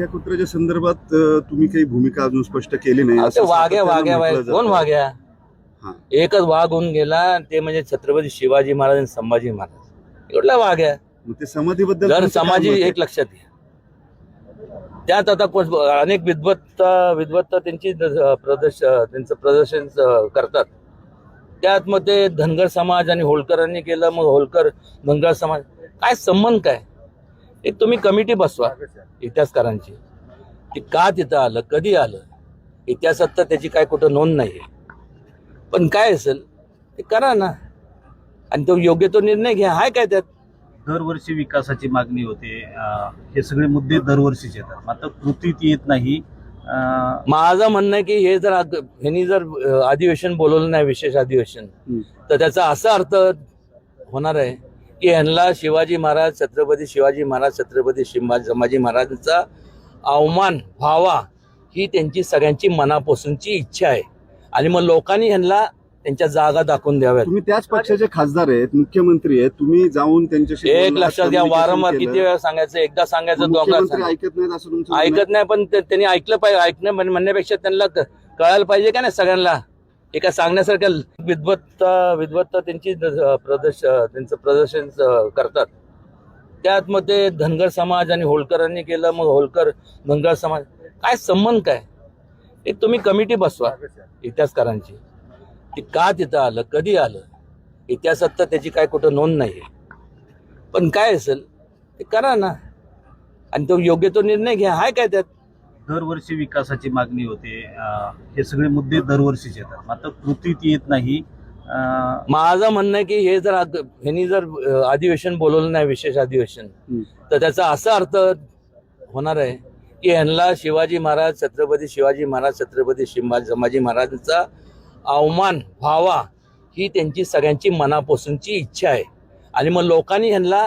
वाघ्या कुत्र्याच्या संदर्भात अ, तुम्ही काही भूमिका अजून स्पष्ट केली नाही असं वाघ्या सातत्यानं वाघ्या म्हटलं बाई. जातं. कोण वाघ्या हा. एकच वाघ होऊन गेला ते म्हणजे छत्रपती शिवाजी महाराज आणि संभाजी महाराज एवढला वाघ आहे मग ते समाधीबद्दल जर तुमचं काय समाजी मत आहे? एक लक्षात घ्या त्यात आता कोण- अनेक विद्वत्त विद्वत्त त्यांची प्रदर्श त्यांचं प्रदर्शन अं, करतात त्यात मग ते धनगर समाज आणि होळकरांनी केलं मग होळकर धनगर समाज काय संबंध काय एक तुम्ही कमिटी बसवा इतिहासकारांची. ती का तिथं आलं कधी आलं इतिहासात तर त्याची काय कुठं नोंद नाही पण काय असेल ते करा ना. आणि तो योग्य तो निर्णय घ्या. हाय काय त्यात? दरवर्षी विकासाची मागणी होते. हे सगळे मुद्दे दरवर्षीच येतात. मात्र कृतीत येत नाही. माझं म्हणणं आहे की हे जर ह्यांनी जर अधिवेशन बोलवलं नाही विशेष अधिवेशन. तर त्याचा असा अर्थ होणार आहे की ह्यांना शिवाजी महाराज छत्रपती शिवाजी महाराज छत्रपती शिवाजी संभाजी महाराजांचा अवमान व्हावा ही त्यांची सगळ्यांची मनापासूनची इच्छा आहे आणि मग लोकांनी ह्यांना त्यांच्या जागा दाखवून द्याव्यात तुम्ही त्याच पक्षाचे खासदार आहेत मुख्यमंत्री आहेत तुम्ही जाऊन त्यांच्याशी एक बोललात, लक्षात घ्या communication वारंवार केलं. किती वेळा सांगायचं एकदा सांगायचं दोनदा मुख्यमंत्री सांगायचं ऐकत नाहीत असं तुमचं म्हणणं आहे? ऐकत नाही पण ते- त्यांनी ऐकलं पाहिजे ऐकणं म्हण- म्हणण्यापेक्षा त्यांना क- कळायला पाहिजे का नाही सगळ्यांना एका सांगण्यासारख्या विद्वत्ता विद्वत्ता त्यांची प्रदर्श त्यांचं प्रदर्शन करतात. त्यात मग ते धनगर समाज आणि होळकरांनी केलं मग होळकर धनगर समाज. काय संबंध काय? एक तुम्ही कमिटी बसवा इतिहासकारांची. ती का तिथं आलं कधी आलं? इतिहासात तर त्याची काय कुठं नोंद नाही पण काय असेल ते करा ना. आणि तो योग्य तो निर्णय घ्या. हाय काय त्यात? दरवर्षी विकासाची मागणी होते. हे सगळे मुद्दे दरवर्षीच येतात. मात्र कृतीत येत नाही. माझं म्हणणं आहे की हे जर ह्यांनी जर अधिवेशन बोलवलं नाही विशेष अधिवेशन. तर त्याचा असा अर्थ होणार आहे की ह्यांना शिवाजी महाराज छत्रपती शिवाजी महाराज छत्रपती शिवाजी संभाजी महाराजांचा अवमान व्हावा ही त्यांची सगळ्यांची मनापासूनची इच्छा आहे. आणि मग लोकांनी ह्यांना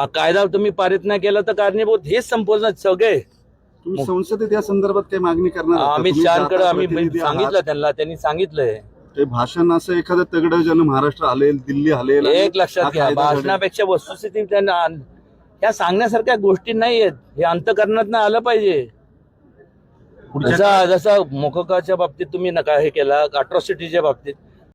हा कायदा तुम्ही पारित नाही केला तर कारणीभूत हेच संपूर्ण सगळे तुम्ही संसदेत या संदर्भात काही मागणी करणार आहात का? अमित तुम्ही शहाकडे जाता आम्ही आहात. सांगितलं त्यांना त्यांनी सांगितलंय ते भाषण असं एखादं तगडं ज्यानं महाराष्ट्र हलेल दिल्ली हलेल आणि एक लक्षात घ्या कायदा घडेल. भाषणापेक्षा वस्तुस्थिती त्यांना ह्या सांगण्यासारख्या गोष्टी नाही आहेत हे अंतकरणात आलं पाहिजे जसा जसं मोकोकाच्या बाबतीत तुम्ही नका हे केला अट्रॉसिटीच्या बाबतीत